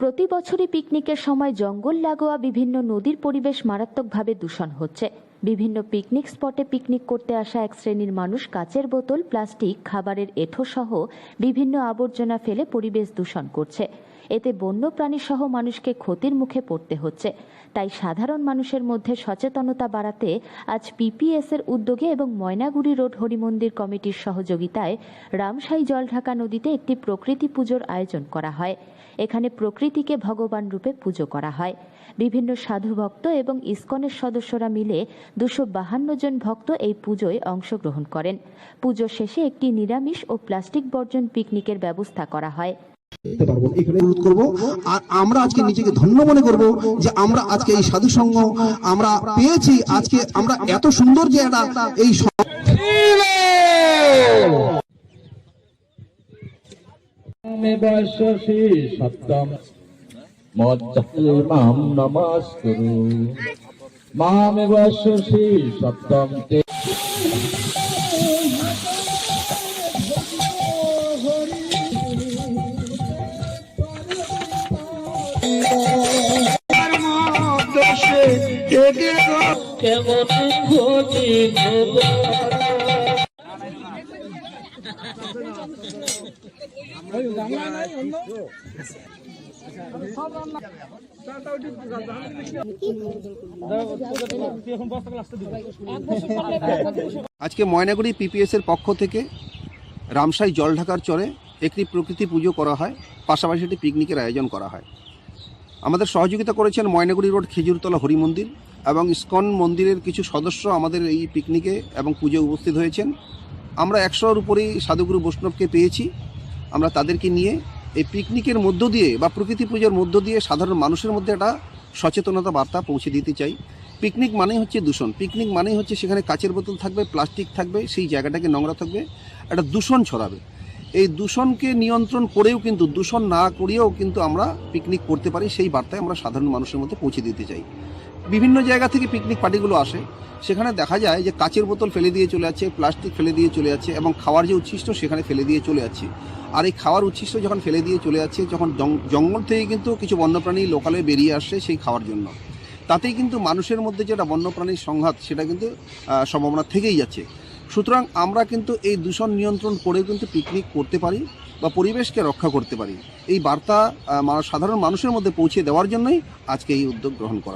প্রতি বছরই পিকনিকের সময় জঙ্গল লাগোয়া বিভিন্ন নদীর পরিবেশ মারাত্মকভাবে দূষণ হচ্ছে। বিভিন্ন পিকনিক স্পটে পিকনিক করতে আসা এক শ্রেণির মানুষ কাচের বোতল, প্লাস্টিক, খাবারের এঁঠো সহ বিভিন্ন আবর্জনা ফেলে পরিবেশ দূষণ করছে। এতে বন্যপ্রাণী সহ মানুষকে ক্ষতির মুখে পড়তে হচ্ছে। তাই সাধারণ মানুষের মধ্যে সচেতনতা বাড়াতে আজ পিপিএস এর উদ্যোগে এবং ময়নাগুড়ি রোড হরিমন্দির কমিটির সহযোগিতায় রামসাই জলঢাকা নদীতে একটি প্রকৃতি পুজোর আয়োজন করা হয়। এখানে প্রকৃতিকে ভগবান রূপে পুজো করা হয়। বিভিন্ন সাধু ভক্ত এবং ইসকনের সদস্যরা মিলে দুশো বাহান্ন জন ভক্ত এই পুজোয় অংশগ্রহণ করেন। পুজো শেষে একটি নিরামিষ ও প্লাস্টিক বর্জন পিকনিকের ব্যবস্থা করা হয়। আমরা আজকে নিজেকে ধন্য মনে করব যে আমরা আজকে এই সাধু আমরা পেয়েছি আজকে আমরা এত সুন্দর যে একটা এই স- মেবাশী সত্যম মজ্জলমাম নমস্কুরু। মামেবাশী সত্যম আজকে ময়নাগুড়ি পিপিএস এর পক্ষ থেকে রামসাই জলঢাকার চরে একটি প্রকৃতি পুজো করা হয়, পাশাপাশি একটি পিকনিকের আয়োজন করা হয়। আমাদের সহযোগিতা করেছেন ময়নাগুড়ি রোড খেজুরতলা হরি মন্দির এবং ইস্কন মন্দিরের কিছু সদস্য আমাদের এই পিকনিকে এবং পুজো উপস্থিত হয়েছেন। আমরা একশোর উপরেই সাধুগুরু বৈষ্ণবকে পেয়েছি। আমরা তাদেরকে নিয়ে এই পিকনিকের মধ্য দিয়ে বা প্রকৃতি পুজোর মধ্য দিয়ে সাধারণ মানুষের মধ্যে একটা সচেতনতা বার্তা পৌঁছে দিতে চাই। পিকনিক মানেই হচ্ছে দূষণ। পিকনিক মানেই হচ্ছে সেখানে কাচের বোতল থাকবে, প্লাস্টিক থাকবে, সেই জায়গাটাকে নোংরা থাকবে, একটা দূষণ ছড়াবে। এই দূষণকে নিয়ন্ত্রণ করেও কিন্তু, দূষণ না করেও কিন্তু আমরা পিকনিক করতে পারি, সেই বার্তায় আমরা সাধারণ মানুষের মধ্যে পৌঁছে দিতে চাই। বিভিন্ন জায়গা থেকে পিকনিক পার্টিগুলো আসে। সেখানে দেখা যায় যে কাচের বোতল ফেলে দিয়ে চলে যাচ্ছে প্লাস্টিক ফেলে দিয়ে চলে যাচ্ছে এবং খাওয়ার যে উচ্ছিষ্ট সেখানে ফেলে দিয়ে চলে যাচ্ছে। আর এই খাওয়ার উচ্ছিষ্ট যখন ফেলে দিয়ে চলে যাচ্ছে, যখন জঙ্গল থেকে কিন্তু কিছু বন্যপ্রাণী লোকালে বেরিয়ে আসছে সেই খাওয়ার জন্য। তাতেই কিন্তু মানুষের মধ্যে যেটা বন্যপ্রাণীর সংঘাত, সেটা কিন্তু সম্ভাবনা থেকেই যাচ্ছে। সুতরাং আমরা কিন্তু এই দূষণ নিয়ন্ত্রণ করেও কিন্তু পিকনিক করতে পারি বা পরিবেশকে রক্ষা করতে পারি। এই বার্তা সাধারণ মানুষের মধ্যে পৌঁছে দেওয়ার জন্যই আজকে এই উদ্যোগ গ্রহণ করা।